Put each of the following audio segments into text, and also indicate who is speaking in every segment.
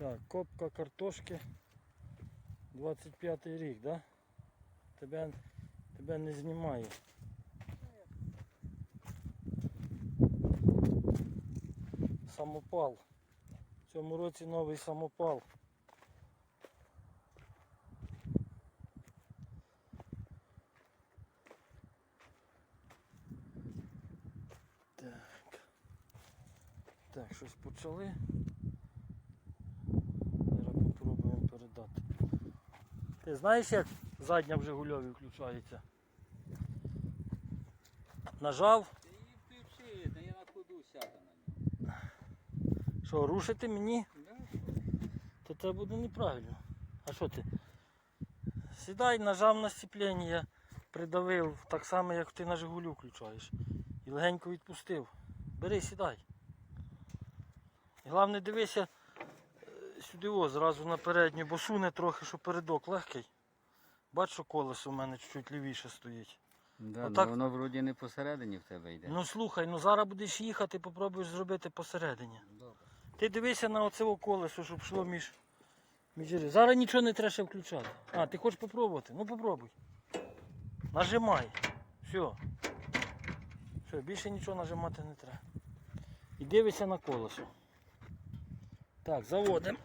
Speaker 1: Так, копка картошки. 25 рік, да? Тебе, тебе не знімає. Самопал. В цьому році новий самопал. Так. Так, щось почали. Ти знаєш, як задня в Жигульові включається? Нажав,
Speaker 2: Ти її включи, та я на ходу сяду на нього.
Speaker 1: що рушити мені, то це буде неправильно. А що ти? Сідай, нажав на сцеплення, придавив, так само, як ти на Жигулю включаєш. І легенько відпустив. Бери, сідай. І головне дивися сюди о, зразу на передню, бо суне трохи, що передок легкий. Бач, що колесо у мене чуть-чуть лівіше стоїть.
Speaker 2: Да,
Speaker 1: Отак-
Speaker 2: ну воно вроді не посередині в тебе йде.
Speaker 1: Ну слухай, ну зараз будеш їхати, попробуєш зробити посередині.
Speaker 2: Добре.
Speaker 1: Ти дивися на оце колесо, щоб йшло між. між... Зараз нічого не треба ще включати. А, ти хочеш попробувати? Ну попробуй. Нажимай. Все. Все, більше нічого нажимати не треба. І дивися на колесо. Так, заводимо.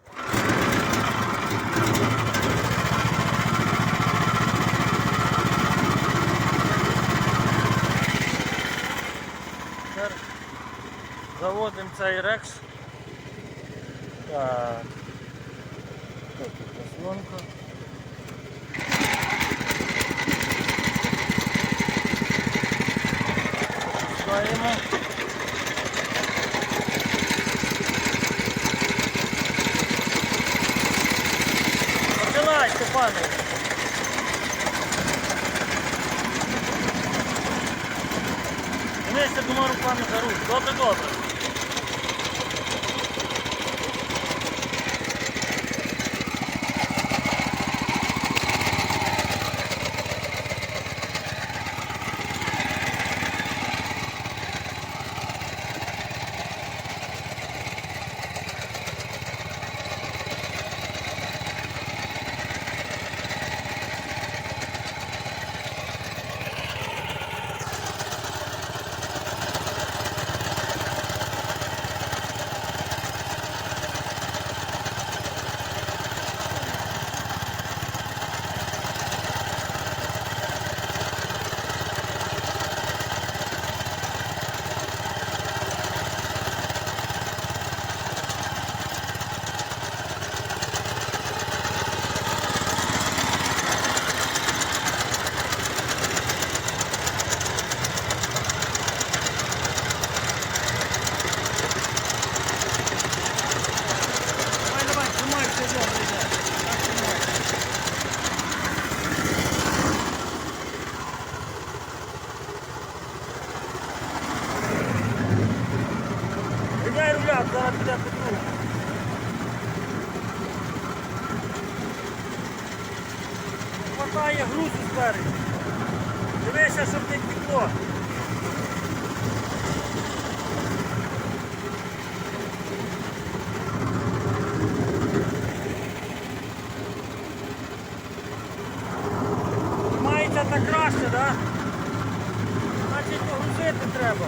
Speaker 1: Тепер заводимо цей рекс. Так. Тут заслонка. Пускаємо. Починай, Степане. Дивися двома руками за руль. Добре, добре. Давай, давай, тримай, все добре, йде. Так, тримай. Руля, зараз піде по кругу. Хватає грузу спереду. Дивися, щоб не втекло. Мається так краще, так? Значить погрузити треба.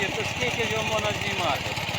Speaker 2: то скільки його можна знімати?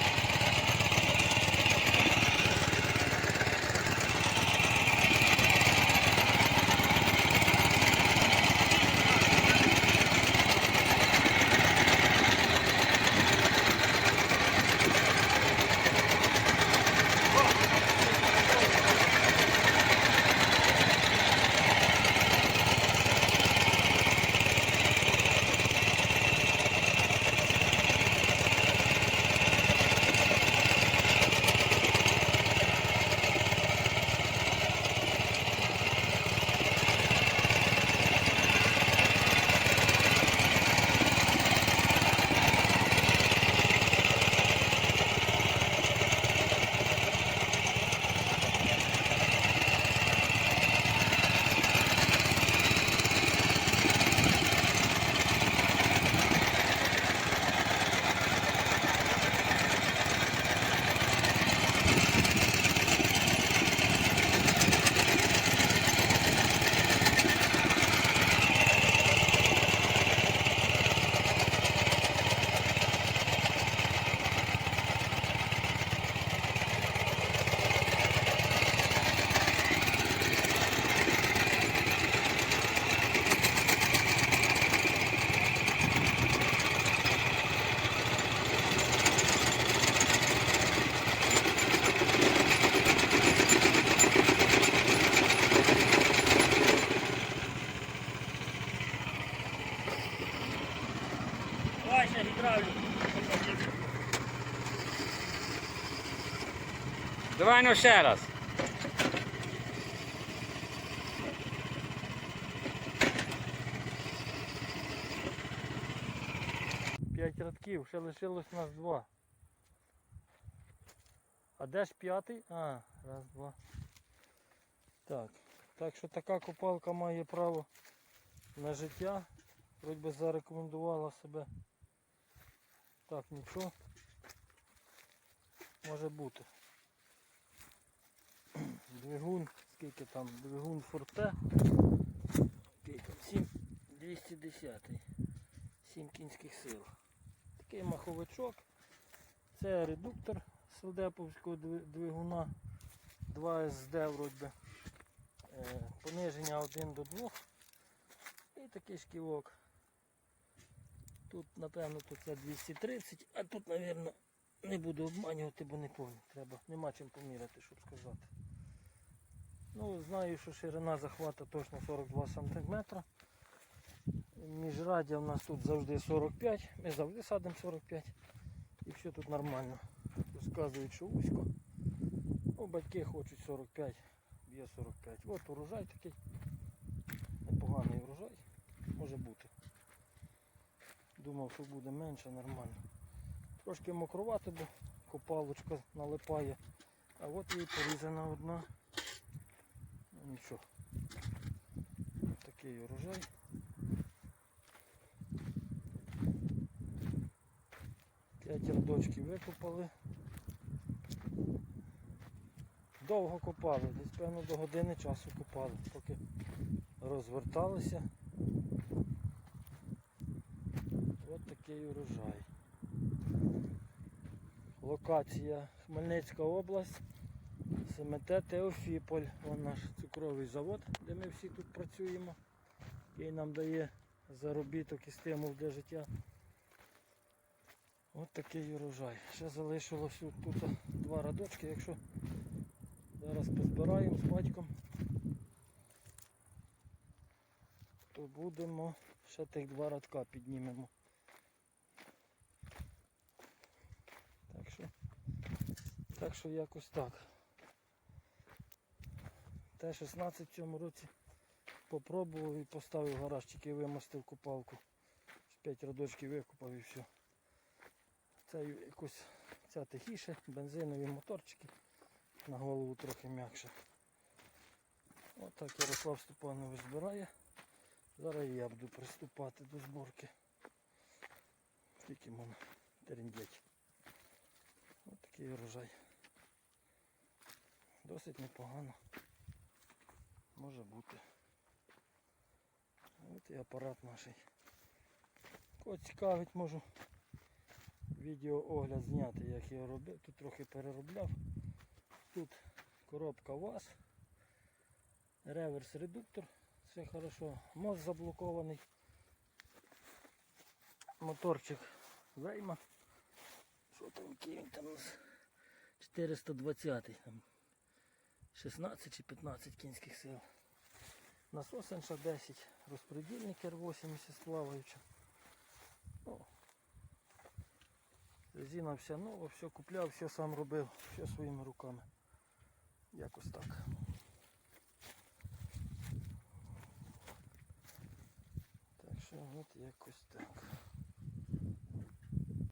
Speaker 2: Ну ще раз.
Speaker 1: П'ять рядків, ще лишилось нас два. А де ж п'ятий? А, раз, два. Так. Так що така копалка має право на життя. Вроді би зарекомендувала себе. Так, нічого. Може бути. Двигун, скільки там? Двигун форте. Який там? 7, 210. 7 кінських сил. Такий маховичок. Це редуктор селдеповського двигуна 2 СД вроді. би. Е, Пониження 1 до 2. І такий шківок. Тут, напевно, тут це 230, а тут, напевно, не буду обманювати, бо не пам'ятаю. Треба, нема чим поміряти, щоб сказати. Ну, знаю, що ширина захвата точно 42 см. Міжраддя в нас тут завжди 45, ми завжди садимо 45 і все тут нормально. Розказують, що вузько. Ну, батьки хочуть 45, є 45. От урожай такий. Непоганий урожай. Може бути. Думав, що буде менше, нормально. Трошки мокрувати, бо копалочка налипає. А от її порізана одна. Нічого. Такий урожай. П'ять рядочків викопали. Довго копали, десь певно до години часу копали, поки розверталися. От такий урожай. Локація Хмельницька область, СМТ Теофіполь. Вон наш цукровий завод, де ми всі тут працюємо, який нам дає заробіток і стимул для життя. От такий урожай. Ще залишилось тут два радочки, якщо зараз позбираємо з батьком, то будемо ще тих два радка піднімемо. Так що, так що якось так. Т-16 в цьому році попробував і поставив гараж, тільки вимостив купалку. 5 радочків викупав і все. Це якось ця тихіше, бензинові моторчики. На голову трохи м'якше. Отак Ярослав Степанович збирає. Зараз я буду приступати до зборки. Тільки можна терендять. Ось такий урожай. Досить непогано. Може бути. От і апарат наш. Кого цікавить, можу відеоогляд зняти, як його робив. Тут трохи переробляв. Тут коробка ВАЗ, реверс редуктор, все хорошо. Мост заблокований. Моторчик Вейма. Що там, який він там у нас? 420 там 16 чи 15 кінських сил. Насос НШ-10, розпредільник Р80 з плаваючим. Ну, резина вся нова, все купляв, все сам робив, все своїми руками. Якось так. Так що от якось так.